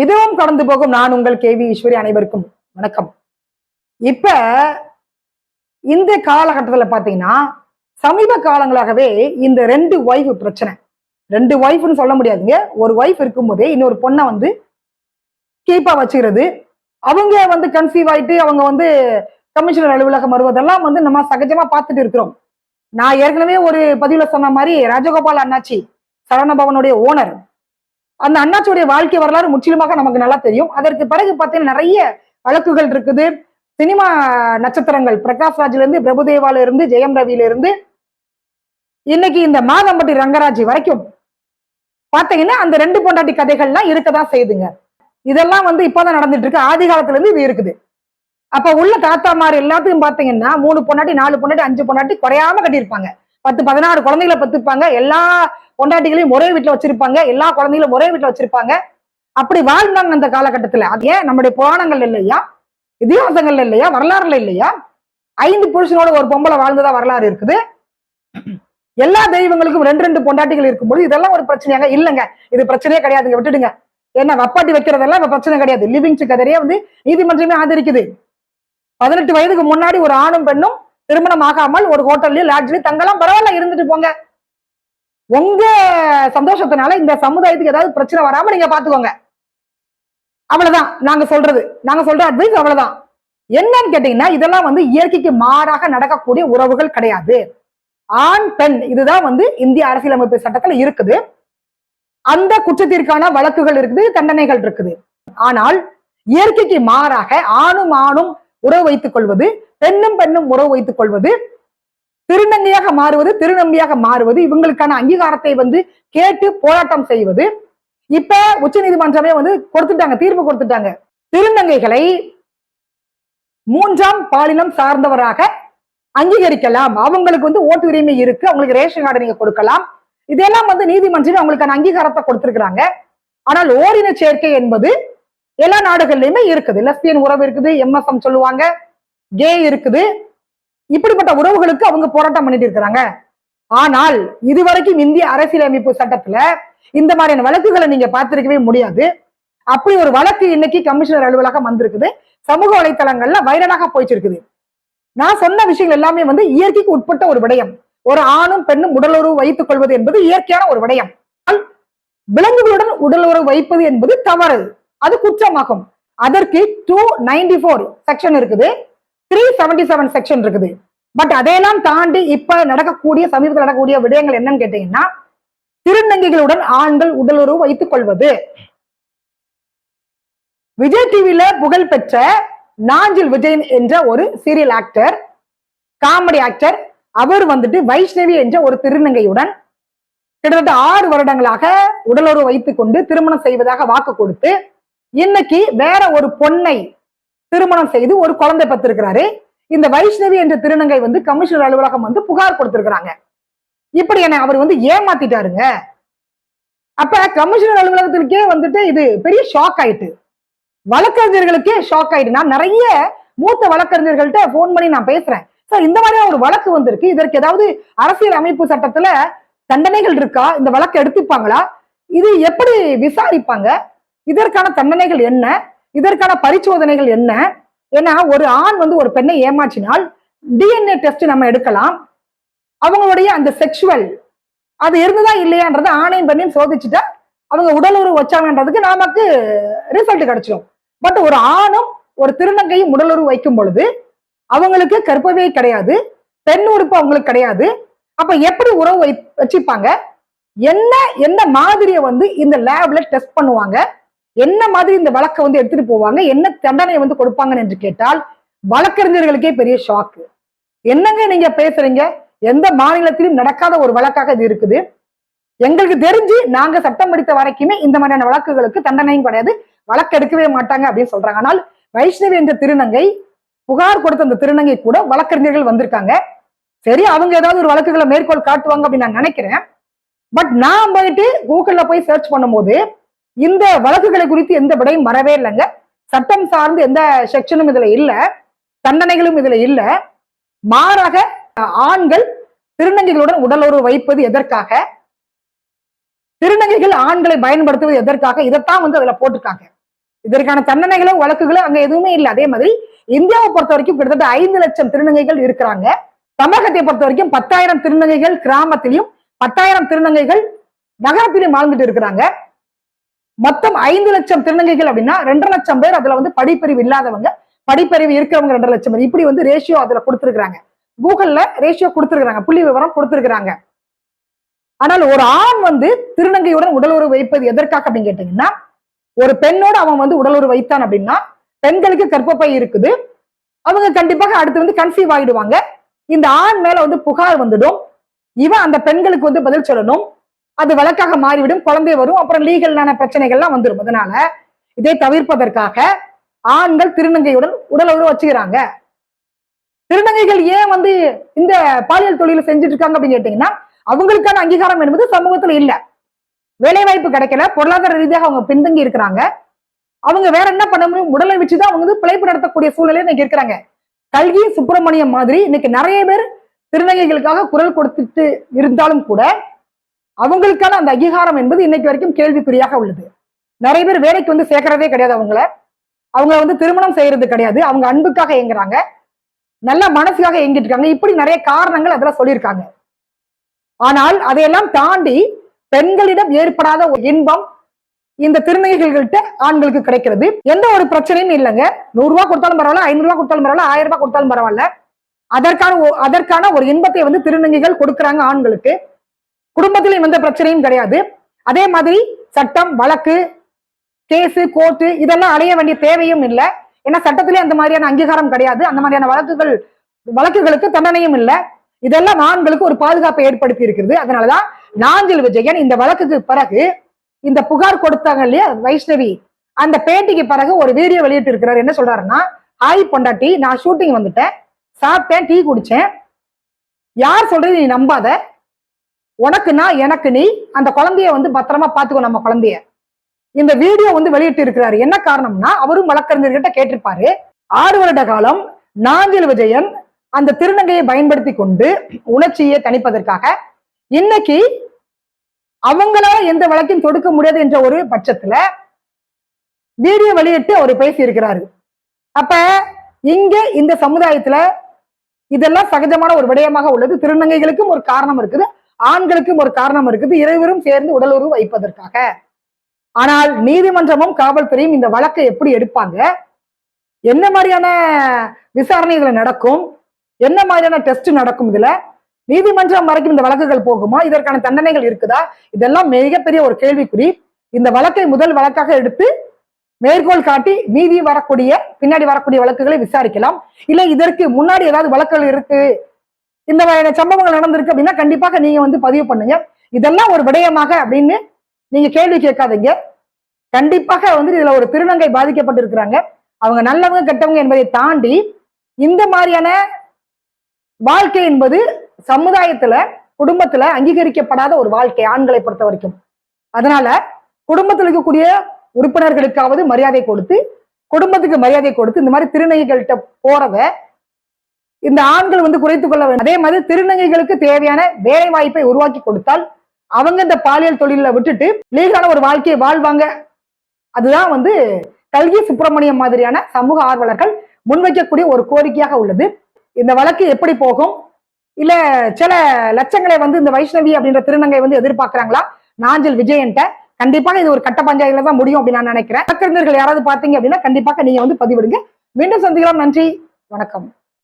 இதுவும் கடந்து போகும். நான் உங்கள் கேவி ஈஸ்வரி அனைவருக்கும் வணக்கம். இப்ப இந்த காலகட்டத்துல பாத்தீங்கன்னா சமீப காலங்களாகவே இந்த ரெண்டு ஒய்ஃப் பிரச்சனை. ரெண்டு ஒய்ஃப்னு சொல்ல முடியாதுங்க. ஒரு ஒய்ஃப் இருக்கும்போதே இன்னொரு பொண்ணை வந்து கீப்பா வச்சுக்கிறது. அவங்க வந்து கன்சீவ் ஆயிட்டு அவங்க வந்து கமிஷனர் அலுவலகம் வருவதெல்லாம் வந்து நம்ம சகஜமா பார்த்துட்டு இருக்கிறோம். நான் ஏற்கனவே ஒரு பதிவுல சொன்ன மாதிரி ராஜகோபால் அண்ணாச்சி சரவணபவனுடைய ஓனர் அந்த அண்ணாச்சியுடைய வாழ்க்கை வரலாறு முற்றிலுமாக நமக்கு நல்லா தெரியும். அதற்கு பிறகு பார்த்தீங்கன்னா நிறைய வழக்குகள் இருக்குது. சினிமா நட்சத்திரங்கள். பிரகாஷ் ராஜ்ல இருந்து பிரபுதேவால இருந்து ஜெயம் ரவியில இருந்து இன்னைக்கு இந்த மாதம்பட்டி ரங்கராஜ் வரைக்கும் பாத்தீங்கன்னா அந்த ரெண்டு பொண்டாட்டி கதைகள்லாம் இருக்கதான் செய்யுதுங்க இதெல்லாம் வந்து இப்பதான் நடந்துட்டு இருக்கு ஆதி காலத்துல இருந்து இது இருக்குது. அப்ப உள்ள தாத்தாமார் எல்லாத்தையும் பாத்தீங்கன்னா மூணு பொண்டாட்டி நாலு பொண்டாட்டி அஞ்சு பொண்டாட்டி குறையாம கட்டியிருப்பாங்க. பத்து பதினாறு குழந்தைகளை பத்துப்பாங்க எல்லா பொண்டாட்டிகளையும் ஒரே வீட்டுல வச்சிருப்பாங்க. எல்லா குழந்தைகளும் ஒரே வீட்டுல வச்சிருப்பாங்க. அப்படி வாழ்ந்தாங்க அந்த காலகட்டத்துல. அது ஏன்? நம்முடைய புராணங்கள் இல்லையா? இதிகாசங்கள்ல இல்லையா? வரலாறுல இல்லையா? ஐந்து புருஷனோட ஒரு பொம்பளை வாழ்ந்ததா வரலாறு இருக்குது. எல்லா தெய்வங்களுக்கும் ரெண்டு ரெண்டு பொண்டாட்டிகள் இருக்கும்போது இதெல்லாம் ஒரு பிரச்சனையாங்க. இல்லைங்க. இது பிரச்சனையே கிடையாதுங்க விட்டுடுங்க. ஏன்னா வப்பாட்டி வைக்கிறதெல்லாம் இப்ப பிரச்சனை கிடையாது. லிவிங் கதையே வந்து நீதிமன்றமே ஆதரிக்குது. பதினெட்டு வயதுக்கு முன்னாடி ஒரு ஆணும் பெண்ணும் திருமணம் ஆகாமல் ஒரு ஹோட்டல்லயும் லாட்ஜ்லயும் தங்கலாம் பரவாயில்ல இருந்துட்டு போங்க. உங்க சந்தோஷத்தினால இந்த சமுதாயத்துக்கு ஏதாவது பிரச்சனை வராம நீங்க பாத்துக்கோங்க. அவ்வளவுதான் நாங்க சொல்றது. நாங்க சொல்ற அட்வைஸ் அவ்வளவுதான். என்னன்னு கேட்டீங்கன்னா இதெல்லாம் வந்து இயற்கைக்கு மாறாக நடக்கக்கூடிய உறவுகள் கிடையாது. ஆண் பெண் இதுதான் வந்து இந்திய அரசியலமைப்பு சட்டத்துல இருக்குது. அந்த குற்றத்திற்கான வழக்குகள் இருக்குது தண்டனைகள் இருக்குது. ஆனால் இயற்கைக்கு மாறாக ஆணும் ஆணும் உறவு வைத்துக் கொள்வது பெண்ணும் பெண்ணும் உறவு வைத்துக் கொள்வது திருநங்கையாக மாறுவது திருநம்பியாக மாறுவது இவங்களுக்கான அங்கீகாரத்தை வந்து கேட்டு போராட்டம் செய்வது. இப்ப உச்ச நீதிமன்றமே வந்து கொடுத்துட்டாங்க தீர்ப்பு கொடுத்துட்டாங்க. திருநங்கைகளை மூன்றாம் பாலினம் சார்ந்தவராக அங்கீகரிக்கலாம். அவங்களுக்கு வந்து ஓட்டு உரிமை இருக்கு அவங்களுக்கு ரேஷன் கார்டு நீங்க கொடுக்கலாம். இதெல்லாம் வந்து நீதிமன்றம் அவங்களுக்கான அங்கீகாரத்தை கொடுத்திருக்கிறாங்க. ஆனால் ஓரின சேர்க்கை என்பது எல்லா நாடுகள்லயுமே இருக்குது. லெஸ்பியன் உறவு இருக்குது எம்எஸ்எம் சொல்லுவாங்க கே இருக்குது. இப்படிப்பட்ட உறவுகளுக்கு அவங்க போராட்டம் பண்ணிட்டு இருக்கிறாங்க. ஆனால் இதுவரைக்கும் இந்திய அரசியலமைப்பு சட்டத்துல இந்த மாதிரியான வழக்குகளை நீங்க பார்த்திருக்கவே முடியாது. அப்படி ஒரு வழக்கு இன்னைக்கு கமிஷனர் அலுவலகம் வந்திருக்குது. சமூக வலைத்தளங்கள்ல வைரலாக போயிச்சிருக்குது நான் சொன்ன விஷயங்கள் எல்லாமே வந்து இயற்கைக்கு உட்பட்ட ஒரு விடயம். ஒரு ஆணும் பெண்ணும் உடலுறவு வைத்துக் கொள்வது என்பது இயற்கையான ஒரு விடயம். விலங்குகளுடன் உடலுறவு வைப்பது என்பது தவறு. அது குற்றமாகும் அதற்கு டூ நைன்டி ஃபோர் செக்ஷன் இருக்குது. த்ரீ செவன்டி செவன் செக்ஷன் இருக்குது. பட் அதையெல்லாம் தாண்டி இப்ப நடக்கக்கூடிய சமீபத்தில் நடக்கக்கூடிய விடயங்கள் என்னன்னு கேட்டீங்கன்னா திருநங்கைகளுடன் ஆண்கள் உடலுறவு வைத்துக் கொள்வது. விஜய் டிவியில புகழ் பெற்ற நாஞ்சில் விஜயன் என்ற ஒரு சீரியல் ஆக்டர் காமெடி ஆக்டர் அவர் வந்துட்டு வைஷ்ணவி என்ற ஒரு திருநங்கையுடன் கிட்டத்தட்ட ஆறு வருடங்களாக உடலுறவு வைத்துக் கொண்டு திருமணம் செய்வதாக வாக்கு கொடுத்து இன்னைக்கு வேற ஒரு பொண்ணை திருமணம் செய்து ஒரு குழந்தை பத்திருக்கிறாரு இந்த வைஷ்ணவி என்ற திருநங்கை வந்து கமிஷனர் அலுவலகம் வந்து புகார் கொடுத்திருக்கிறாங்க. இப்படி என்ன அவர் வந்து ஏமாத்திட்டாருங்க. அப்ப கமிஷனர் அலுவலகத்திற்கே வந்துட்டு இது பெரிய ஷாக் ஆயிட்டு. வழக்கறிஞர்களுக்கே ஷாக் ஆயிட்டு. நான் நிறைய மூத்த வழக்கறிஞர்கள்ட்ட போன் பண்ணி நான் பேசுறேன். சார் இந்த மாதிரியான ஒரு வழக்கு வந்திருக்கு. இதற்கு ஏதாவது அரசியல் அமைப்பு சட்டத்துல தண்டனைகள் இருக்கா? இந்த வழக்கு எடுத்துப்பாங்களா? இது எப்படி விசாரிப்பாங்க? இதற்கான தண்டனைகள் என்ன? இதற்கான பரிசோதனைகள் என்ன? ஏன்னா ஒரு ஆண் வந்து ஒரு பெண்ணை ஏமாற்றினால் டிஎன்ஏ டெஸ்ட் நம்ம எடுக்கலாம். அவங்களுடைய அந்த செக்ஷுவல் அது இருந்ததா இல்லையான்றத ஆணையும் பெண்ணையும் சோதிச்சுட்டா அவங்க உடல் உறவு வச்சாங்கன்றதுக்கு நமக்கு ரிசல்ட் கிடைச்சிடும் பட் ஒரு ஆணும் ஒரு திருநங்கையும் உடலுறவு வைக்கும் பொழுது அவங்களுக்கு கற்பவே கிடையாது. பெண் உறுப்பு அவங்களுக்கு கிடையாது. அப்ப எப்படி உறவு வை வச்சுப்பாங்க? என்ன என்ன மாதிரியை வந்து இந்த லேப்ல டெஸ்ட் பண்ணுவாங்க? என்ன மாதிரி இந்த வழக்கை வந்து எடுத்துட்டு போவாங்க? என்ன தண்டனை வந்து கொடுப்பாங்கன்னு என்று கேட்டால் வழக்கறிஞர்களுக்கே பெரிய ஷாக்கு என்னங்க நீங்க பேசுறீங்க? எந்த மாநிலத்திலும் நடக்காத ஒரு வழக்காக இது இருக்குது. எங்களுக்கு தெரிஞ்சு நாங்க சட்டம் படித்த வரைக்குமே இந்த மாதிரியான வழக்குகளுக்கு தண்டனையும் கிடையாது. வழக்கு எடுக்கவே மாட்டாங்க அப்படின்னு சொல்றாங்க. ஆனால் வைஷ்ணவி என்ற திருநங்கை புகார் கொடுத்த அந்த திருநங்கை கூட வழக்கறிஞர்கள் வந்திருக்காங்க. சரி அவங்க ஏதாவது ஒரு வழக்குகளை மேற்கோள் காட்டுவாங்க அப்படின்னு நான் நினைக்கிறேன். பட் நான் போயிட்டு கூகுள்ல போய் சர்ச் பண்ணும்போது இந்த வழக்குகளை குறித்து எந்த விடையும் வரவே இல்லைங்க. சட்டம் சார்ந்து எந்த செக்ஷனும் இதுல இல்ல. தண்டனைகளும் இதுல இல்ல. மாறாக ஆண்கள் திருநங்கைகளுடன் உடலுறவு வைப்பது எதற்காக? திருநங்கைகள் ஆண்களை பயன்படுத்துவது எதற்காக? இதைத்தான் வந்து அதுல போட்டிருக்காங்க. இதற்கான தண்டனைகளும் வழக்குகளும் அங்க எதுவுமே இல்லை. அதே மாதிரி இந்தியாவை பொறுத்த வரைக்கும் கிட்டத்தட்ட ஐந்து லட்சம் திருநங்கைகள் இருக்கிறாங்க. தமிழகத்தை பொறுத்த வரைக்கும் பத்தாயிரம் திருநங்கைகள் கிராமத்திலையும் பத்தாயிரம் திருநங்கைகள் நகரத்திலையும் வாழ்ந்துட்டு இருக்கிறாங்க. மொத்தம் ஐந்து லட்சம் திருநங்கைகள் அப்படின்னா ரெண்டரை லட்சம் பேர் அதுல வந்து படிப்பறிவு இல்லாதவங்க படிப்பறிவு இருக்கிறவங்க ரெண்டரை லட்சம் பேர். இப்படி வந்து ரேஷியோ அதுல கொடுத்துருக்காங்க கூகுள்ல ரேஷியோ கொடுத்துருக்காங்க புள்ளி விவரம் கொடுத்துருக்காங்க ஆனால் ஒரு ஆண் வந்து திருநங்கையுடன் உடல் உறவு வைப்பது எதற்காக அப்படின்னு கேட்டீங்கன்னா ஒரு பெண்ணோட அவன் வந்து உடல் உறவு வைத்தான் அப்படின்னா பெண்களுக்கு கர்ப்பப்பை இருக்குது. அவங்க கண்டிப்பாக அடுத்து வந்து கன்சீவ் ஆகிடுவாங்க இந்த ஆண் மேல வந்து புகார் வந்துடும். இவன் அந்த பெண்களுக்கு வந்து பதில் சொல்லணும். அது வழக்காக மாறிவிடும் குழந்தை வரும் அப்புறம் லீகலான பிரச்சனைகள்லாம் வந்துடும் அதனால இதை தவிர்ப்பதற்காக ஆண்கள் திருநங்கையுடன் உடல் உறவு வச்சுக்கிறாங்க. திருநங்கைகள் ஏன் வந்து இந்த பாலியல் தொழிலை செஞ்சுட்டு இருக்காங்க அப்படின்னு கேட்டீங்கன்னா அவங்களுக்கான அங்கீகாரம் என்பது சமூகத்துல இல்ல. வேலை வாய்ப்பு கிடைக்கல பொருளாதார ரீதியாக அவங்க பின்தங்கி இருக்கிறாங்க. அவங்க வேற என்ன பண்ண முடியும்? உடலை வச்சுதான் அவங்க வந்து பிழைப்பு நடத்தக்கூடிய சூழ்நிலை இன்னைக்கு இருக்கிறாங்க. கல்வி சுப்பிரமணியம் மாதிரி இன்னைக்கு நிறைய பேர் திருநங்கைகளுக்காக குரல் கொடுத்துட்டு இருந்தாலும் கூட அவங்களுக்கான அந்த அங்கீகாரம் என்பது இன்னைக்கு வரைக்கும் கேள்விக்குறியாக உள்ளது. நிறைய பேர் வேலைக்கு வந்து சேர்க்கறதே கிடையாது அவங்கள. அவங்க வந்து திருமணம் செய்யறது கிடையாது. அவங்க அன்புக்காக இயங்குறாங்க. நல்ல மனசுக்காக இயங்கிட்டு இருக்காங்க. இப்படி நிறைய காரணங்கள் அதெல்லாம் சொல்லியிருக்காங்க. ஆனால் அதையெல்லாம் தாண்டி பெண்களிடம் ஏற்படாத ஒரு இன்பம் இந்த திருநங்கைகள்கிட்ட ஆண்களுக்கு கிடைக்கிறது. எந்த ஒரு பிரச்சனையும் இல்லைங்க. நூறு ரூபா கொடுத்தாலும் பரவாயில்ல ஐநூறு ரூபா கொடுத்தாலும் பரவாயில்ல ஆயிரம் ரூபாய் கொடுத்தாலும் பரவாயில்ல. அதற்கான ஒ- அதற்கான ஒரு இன்பத்தை வந்து திருநங்கைகள் கொடுக்குறாங்க ஆண்களுக்கு. குடும்பத்திலும் எந்த பிரச்சனையும் கிடையாது. அதே மாதிரி சட்டம் வழக்கு கேஸு கோர்ட்டு இதெல்லாம் அடைய வேண்டிய தேவையும் இல்லை. ஏன்னா சட்டத்திலே அந்த மாதிரியான அங்கீகாரம் கிடையாது. அந்த மாதிரியான வழக்குகள் வழக்குகளுக்கு தண்டனையும் இல்லை. இதெல்லாம் ஆண்களுக்கு ஒரு பாதுகாப்பை ஏற்படுத்தி இருக்கிறது. அதனாலதான் நாஞ்சில் விஜயன் இந்த வழக்குக்கு பிறகு இந்த புகார் கொடுத்தாங்க இல்லையா வைஷ்ணவி? அந்த பேட்டிக்கு பிறகு ஒரு வீடியோ வெளியிட்டு இருக்கிறார் என்ன சொல்றாருன்னா ஹாய் பொண்டாட்டி நான் ஷூட்டிங் வந்துட்டேன். சாப்பிட்டேன் டீ குடிச்சேன். யார் சொல்றது நீ நம்பாத? உனக்குன்னா எனக்கு நீ அந்த குழந்தைய வந்து பத்திரமா பாத்துக்கோ நம்ம குழந்தைய. இந்த வீடியோ வந்து வெளியிட்டு இருக்கிறாரு. என்ன காரணம்னா அவரும் வழக்கறிஞர்கிட்ட கேட்டிருப்பாரு. ஆறு வருட காலம் நாஞ்சில் விஜயன் அந்த திருநங்கையை பயன்படுத்தி கொண்டு உணர்ச்சியை தணிப்பதற்காக இன்னைக்கு அவங்களால எந்த வழக்கையும் தொடுக்க முடியாது என்ற ஒரு பட்சத்துல வீடியோ வெளியிட்டு அவர் பேசி இருக்கிறாரு அப்ப இங்க இந்த சமுதாயத்துல இதெல்லாம் சகஜமான ஒரு விடயமாக உள்ளது. திருநங்கைகளுக்கும் ஒரு காரணம் இருக்குது. ஆண்களுக்கும் ஒரு காரணம் இருக்குது. இருவரும் சேர்ந்து உடல் உறவு வைப்பதற்காக. ஆனால் நீதிமன்றமும் காவல்துறையும் இந்த வழக்கை எப்படி எடுப்பாங்க? என்ன மாதிரியான விசாரணை இதுல நடக்கும்? என்ன மாதிரியான டெஸ்ட் நடக்கும் இதுல? நீதிமன்றம் வரைக்கும் இந்த வழக்குகள் போகுமா? இதற்கான தண்டனைகள் இருக்குதா? இதெல்லாம் மிகப்பெரிய ஒரு கேள்விக்குறி. இந்த வழக்கை முதல் வழக்காக எடுத்து மேற்கோள் காட்டி மீதி வரக்கூடிய பின்னாடி வரக்கூடிய வழக்குகளை விசாரிக்கலாம். இல்ல இதற்கு முன்னாடி ஏதாவது வழக்குகள் இருக்கு. இந்த மாதிரியான சம்பவங்கள் நடந்திருக்கு அப்படின்னா கண்டிப்பாக நீங்க வந்து பதிவு பண்ணுங்க. இதெல்லாம் ஒரு விடயமாக அப்படின்னு நீங்க கேள்வி கேட்காதீங்க. கண்டிப்பாக வந்து இதுல ஒரு திருநங்கை பாதிக்கப்பட்டிருக்கிறாங்க. அவங்க நல்லவங்க கெட்டவங்க என்பதை தாண்டி இந்த மாதிரியான வாழ்க்கை என்பது சமுதாயத்துல குடும்பத்துல அங்கீகரிக்கப்படாத ஒரு வாழ்க்கை ஆண்களை பொறுத்த வரைக்கும். அதனால குடும்பத்தில் இருக்கக்கூடிய உறுப்பினர்களுக்காவது மரியாதை கொடுத்து குடும்பத்துக்கு மரியாதை கொடுத்து இந்த மாதிரி திருநங்கைகள்கிட்ட போறத இந்த ஆண்கள் வந்து குறைத்துக் கொள்ள வேண்டும். அதே மாதிரி திருநங்கைகளுக்கு தேவையான வேலை வாய்ப்பை உருவாக்கி கொடுத்தால் அவங்க இந்த பாலியல் தொழில விட்டுட்டு லீகலான ஒரு வாழ்க்கையை வாழ்வாங்க. அதுதான் வந்து கல்கி சுப்பிரமணியம் மாதிரியான சமூக ஆர்வலர்கள் முன்வைக்கக்கூடிய ஒரு கோரிக்கையாக உள்ளது. இந்த வழக்கு எப்படி போகும்? இல்ல சில லட்சங்களை வந்து இந்த வைஷ்ணவி அப்படின்ற திருநங்கை வந்து எதிர்பார்க்கிறாங்களா? நாஞ்சல் விஜயன்ட்ட கண்டிப்பாக இது ஒரு கட்ட பஞ்சாயத்துல தான் முடியும் அப்படின்னு நான் நினைக்கிறேன். வழக்கறிஞர்கள் யாராவது பார்த்தீங்க அப்படின்னா கண்டிப்பாக நீங்க வந்து பதிவிடுங்க. மீண்டும் சந்திக்கலாம். நன்றி. வணக்கம்.